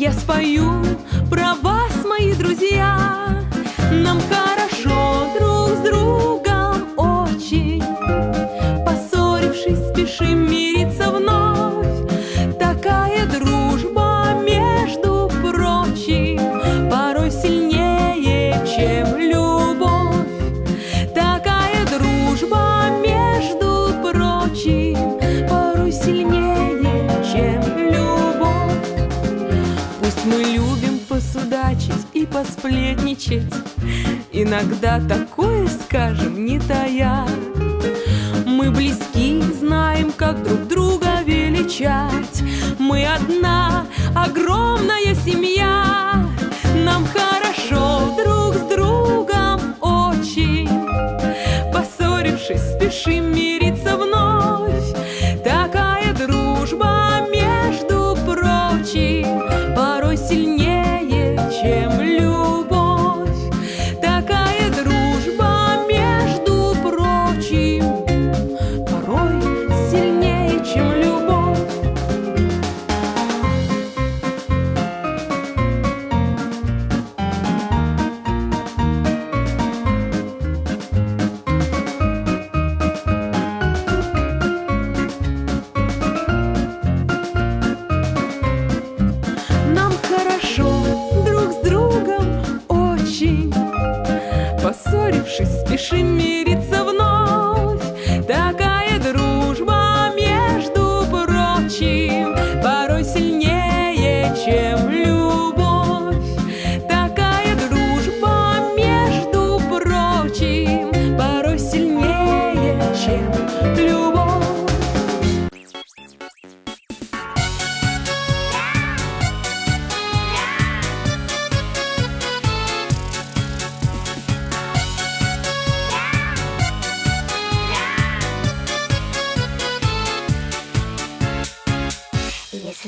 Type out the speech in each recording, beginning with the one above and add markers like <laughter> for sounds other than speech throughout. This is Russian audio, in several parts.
Я спою про вас, мои друзья Иногда такое скажем, не тая. Мы близки, знаем, как друг друга величать. Мы одна огромная семья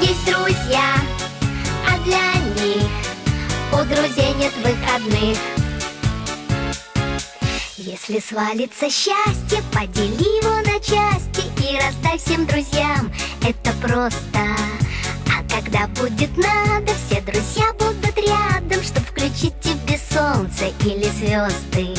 Есть друзья, а для них у друзей нет выходных. Если свалится счастье, подели его на части и раздай всем друзьям. Это просто. А когда будет надо, все друзья будут рядом, чтобы включить тебе солнце или звезды.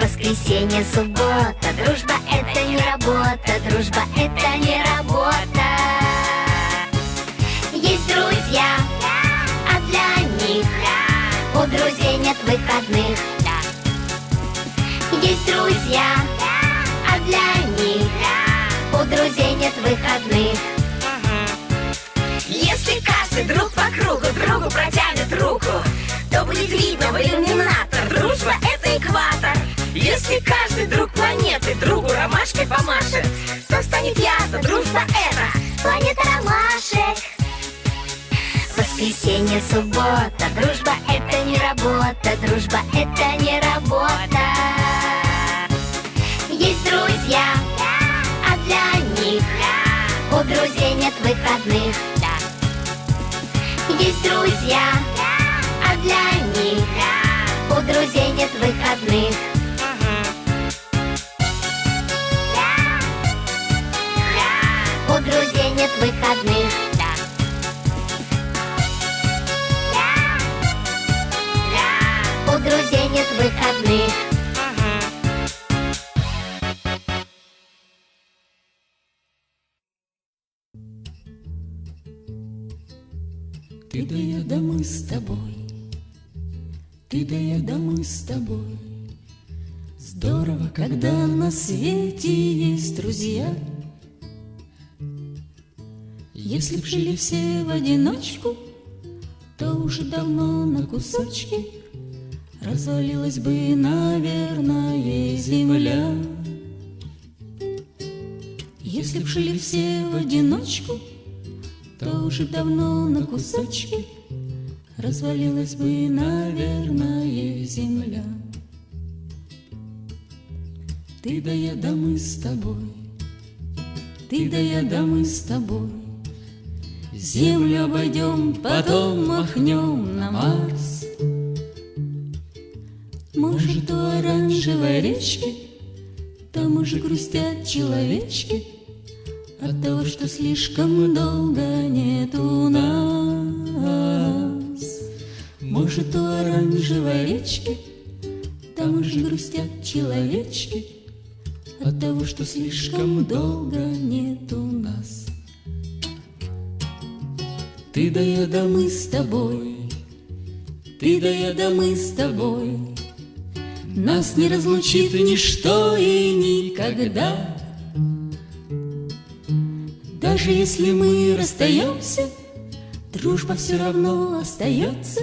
Воскресенье, суббота, дружба это не работа, дружба это не работа. Друзья, а для них у друзей нет выходных. Есть друзья, а для них у друзей нет выходных. Если каждый друг по кругу другу протянет руку, то будет видно в иллюминатор. Дружба — это экватор. Если каждый друг планеты другу ромашкой помашет, то станет ясно, дружба — это Воскресенье, суббота, дружба это не работа, дружба это не работа. Есть друзья, а для них у друзей нет выходных. Есть друзья, выходных. Ты да я, да мы с тобой, ты да я, да мы с тобой. Здорово, когда на свете есть друзья. Если б жили все в одиночку, то уже давно на кусочки Развалилась бы, наверное, земля. Если б жили все в одиночку, то уже давно на кусочки Развалилась бы, наверное, земля. Ты да я, да мы с тобой, Ты да я, да мы с тобой, Землю обойдем, потом махнем на Марс. Может, у оранжевой речки Там уже грустят человечки От того, что слишком долго нету нас. Может, у оранжевой речки Там уже грустят человечки От того, что слишком долго нету нас. Ты да я, да мы с тобой, Ты да я, да мы с тобой, Нас не разлучит ничто и никогда. Даже если мы расстаемся, Дружба все равно остается,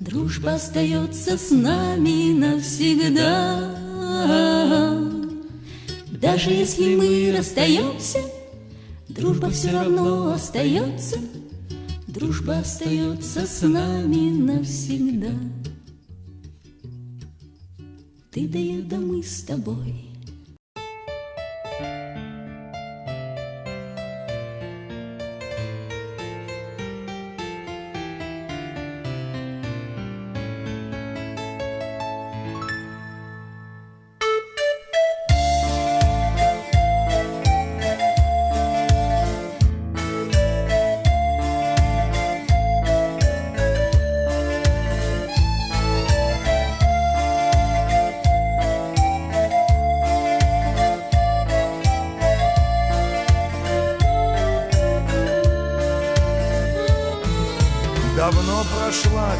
Дружба остается с нами навсегда. Даже если мы расстаемся, Дружба все равно остается, Дружба остается с нами навсегда. Ты да я, да мы с тобой.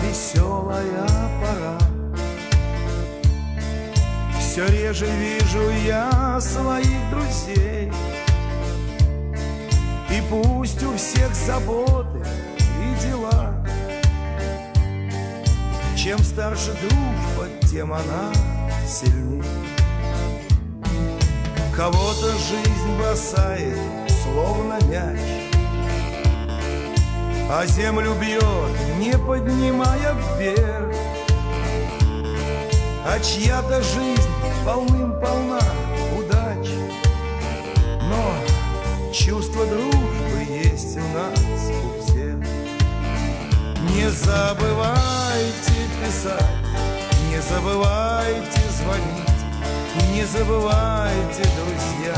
Веселая пора. Все реже вижу я своих друзей. И пусть у всех заботы и дела. Чем старше дружба, тем она сильнее Кого-то жизнь бросает, словно мяч а землю бьет, не поднимая вверх. А чья-то жизнь полным-полна удач. Но чувство дружбы есть у нас у всех. Не забывайте писать, не забывайте звонить, не забывайте, друзья,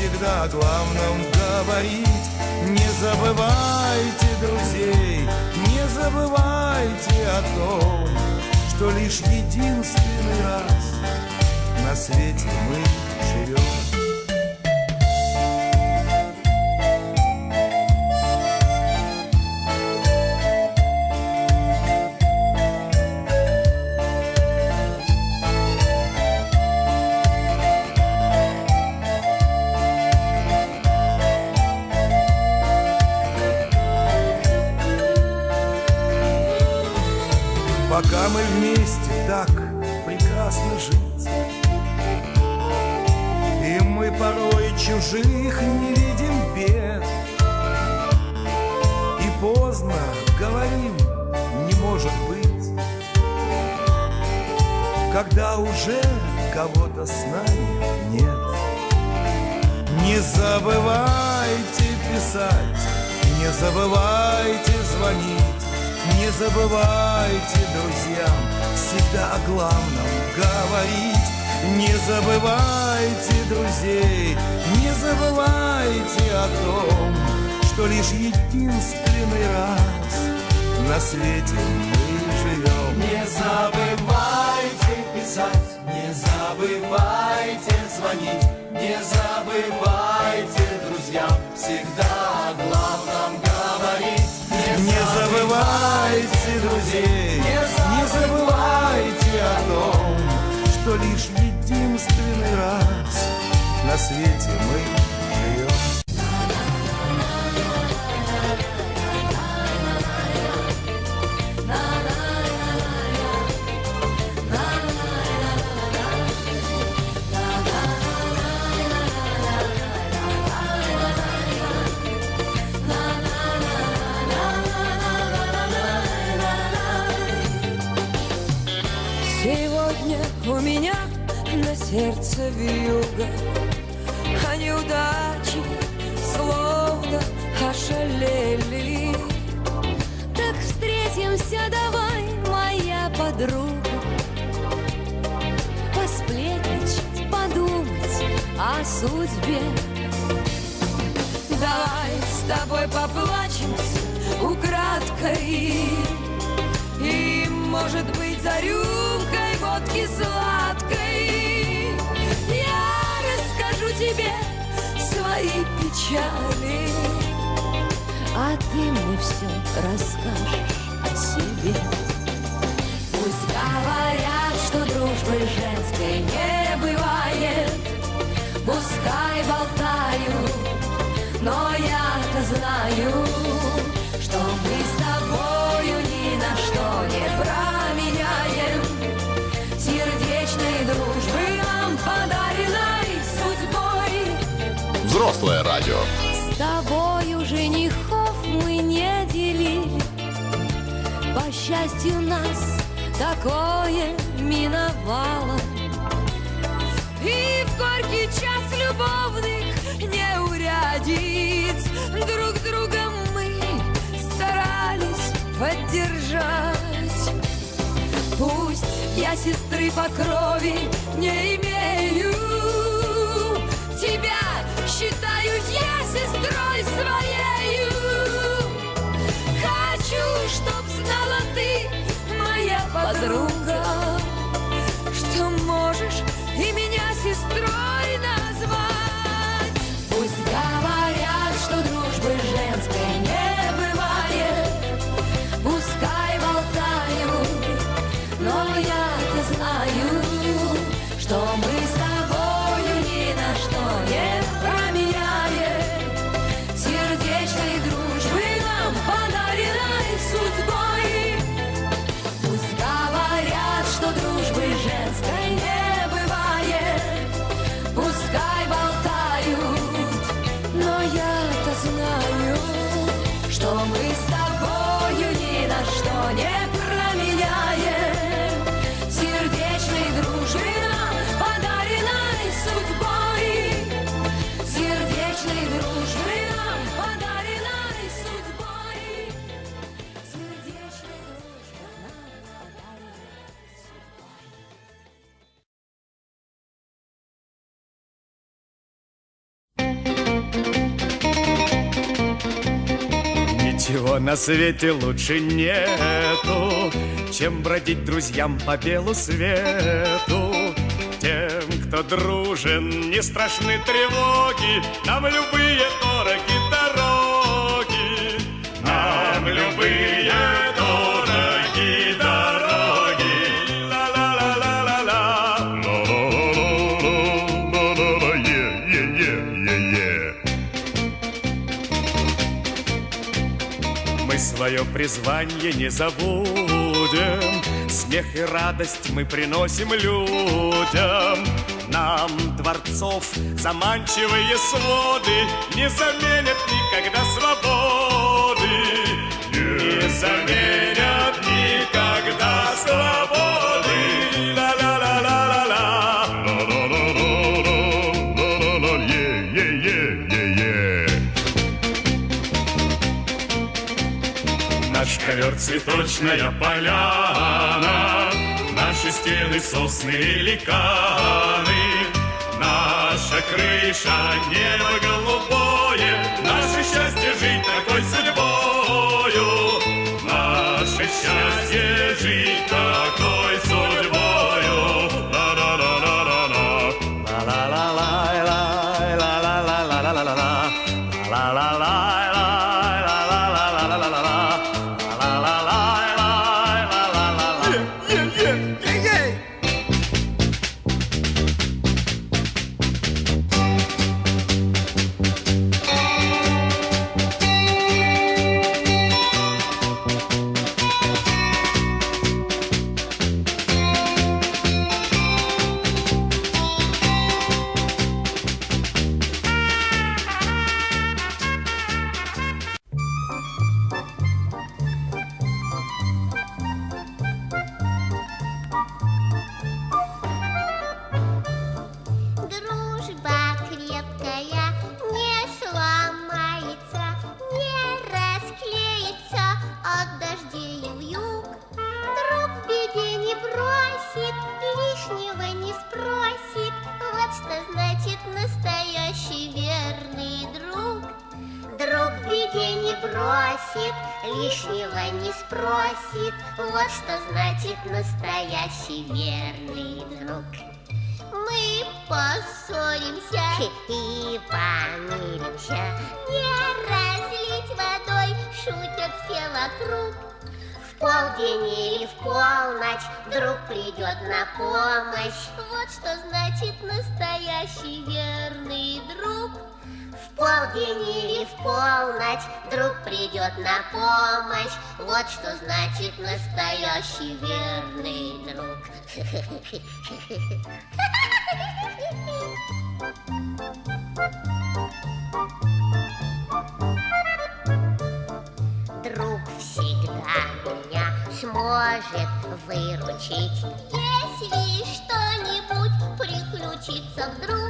всегда о главном говорить. Не забывайте друзей, не забывайте о том, что лишь единственный раз на свете мы живем. Пока мы вместе так прекрасно жить. И мы порой чужих не видим бед. И поздно говорим, не может быть. Когда уже кого-то с нами нет. Не забывайте писать, не забывайте звонить не забывайте, друзьям, всегда о главном говорить. Не забывайте, друзей, не забывайте о том, что лишь единственный раз на свете мы живем. Не забывайте писать, не забывайте звонить, не забывайте, друзья, всегда свете мы живем. Сегодня у меня на сердце вьюга а неудачи словно ошалели. Так встретимся давай, моя подруга, Посплетничать, подумать о судьбе. Давай с тобой поплачемся украдкой И, может быть, за рюмкой водки сладкой тебе свои печали. А ты мне все расскажешь о себе. Пусть говорят, что дружбы женской не бывает. Пускай болтают но я-то знаю, что мы с Взрослое радио. С тобою женихов мы не делили. По счастью нас такое миновало. И в горький час любовных неурядиц Друг друга мы старались поддержать. Пусть я сестры по крови не имею Тебя сестрой своею. Хочу, чтоб знала ты, моя подруга Что можешь и меня сестрой назвать Ничего на свете лучше нету, чем бродить друзьям по белу свету. Тем, кто дружен, не страшны тревоги, нам любые дороги дороги. Нам любые призвание не забудем. Смех и радость мы приносим людям. Нам дворцов заманчивые своды Не заменят никогда свободы. Не заменят ковер цветочная поляна, Наши стены сосны и ликаны, Наша крыша небо голубое, Наше счастье жить такой судьбою, Наше счастье жить такой значит настоящий верный друг. Мы поссоримся и помиримся. Не разлить водой, шутят все вокруг. В полдень или в полночь друг придет на помощь. Вот что значит настоящий верный друг. В полдень или в полночь друг придет на помощь. Вот что значит настоящий верный друг. Друг всегда меня сможет выручить Если что-нибудь приключится вдруг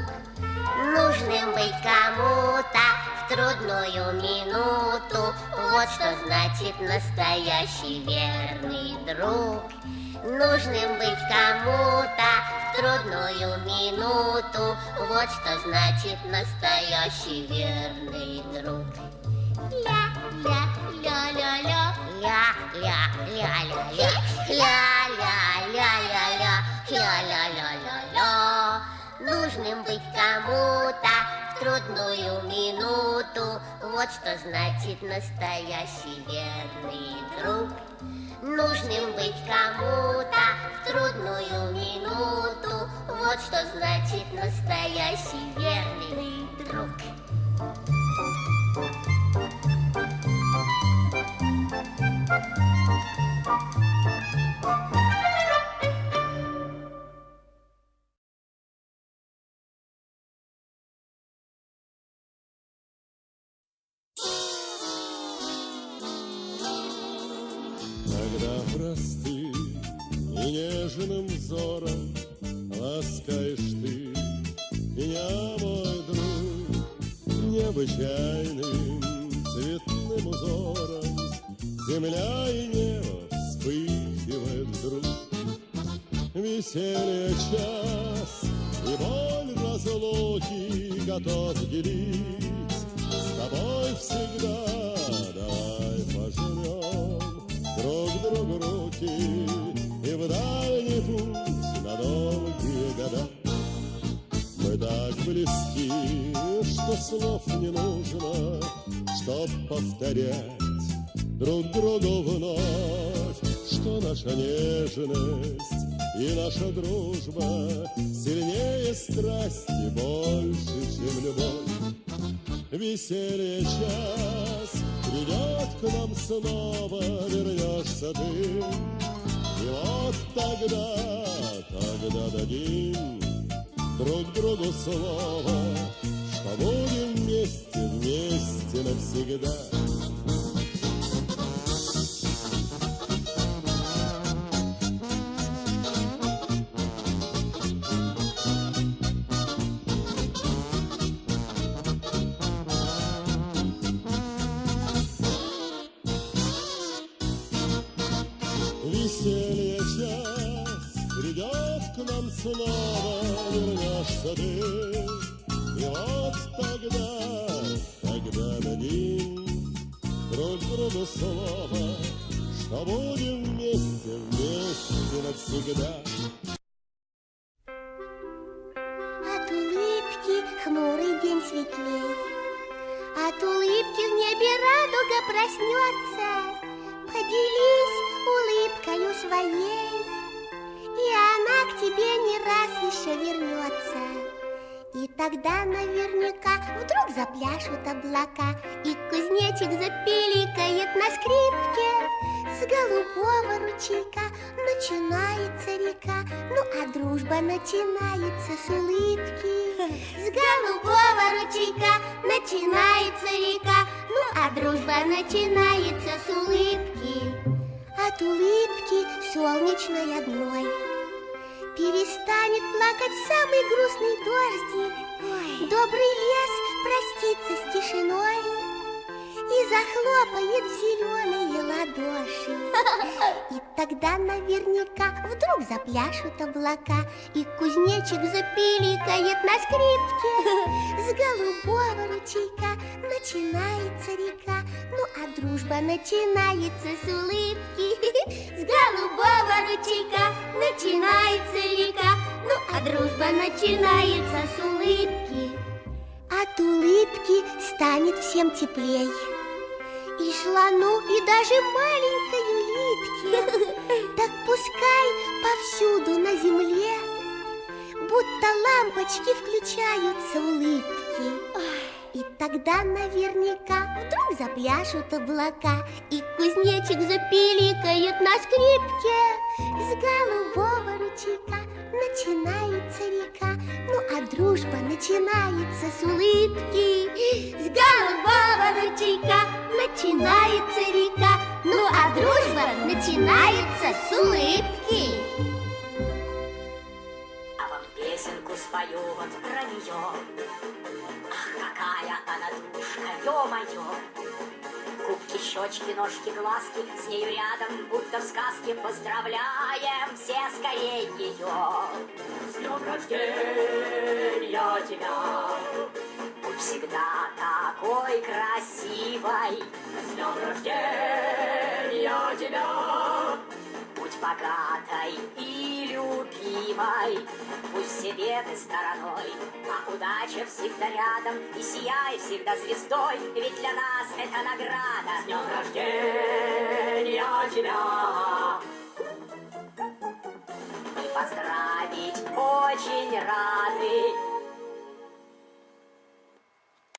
Нужным быть кому-то в трудную минуту. Вот что значит настоящий верный друг. Нужным быть кому-то в трудную минуту. Вот что значит настоящий верный друг. Ля ля минуту Вот что значит настоящий верный друг. Нужным быть кому-то в трудную минуту. Вот что значит настоящий верный друг разлуки Готов делить. С тобой всегда Давай пожмем друг другу руки И в дальний путь на долгие года. Мы так близки, что слов не нужно Чтоб повторять друг другу вновь Что наша нежность и наша дружба Сильнее страсти, больше, чем любовь Веселье час придет к нам снова, вернешься ты. И вот тогда, тогда дадим друг другу слово, что будем вместе, вместе навсегда. Навсегда. От улыбки хмурый день светлей, От улыбки в небе радуга проснется. Поделись улыбкою своей, И она к тебе не раз еще вернется. И тогда наверняка вдруг запляшут облака, И кузнечик запиликает на скрипке. С голубого ручейка начинается река, Ну а дружба начинается с улыбки. С голубого ручейка начинается река, Ну а дружба начинается с улыбки. От улыбки солнечной одной Перестанет плакать самый грустный дождик. Добрый лес простится с тишиной И захлопает в зеленые ладоши. И тогда наверняка Вдруг запляшут облака И кузнечик запиликает на скрипке. С голубого ручейка начинается река Ну а дружба начинается с улыбки. С голубого ручейка начинается река Ну а дружба начинается с улыбки. От улыбки станет всем теплей и слону, и даже маленькой улитке <laughs> Так пускай повсюду на земле Будто лампочки включаются улыбки. И тогда наверняка вдруг запляшут облака И кузнечик запиликает на скрипке С голубого ручейка начинается река. Ну а дружба начинается с улыбки С голубого ручейка. Начинается река Ну а дружба начинается с улыбки. А вам песенку спою вот про нее Ах, какая она душка, ё-моё щечки, ножки, глазки С нею рядом, будто в сказке Поздравляем все скорее ее С днем рождения тебя! Будь всегда такой красивой. С днем рождения тебя богатой и любимой. Пусть все беды стороной, а удача всегда рядом и сияй всегда звездой, ведь для нас это награда. С днем рождения тебя! И поздравить очень рады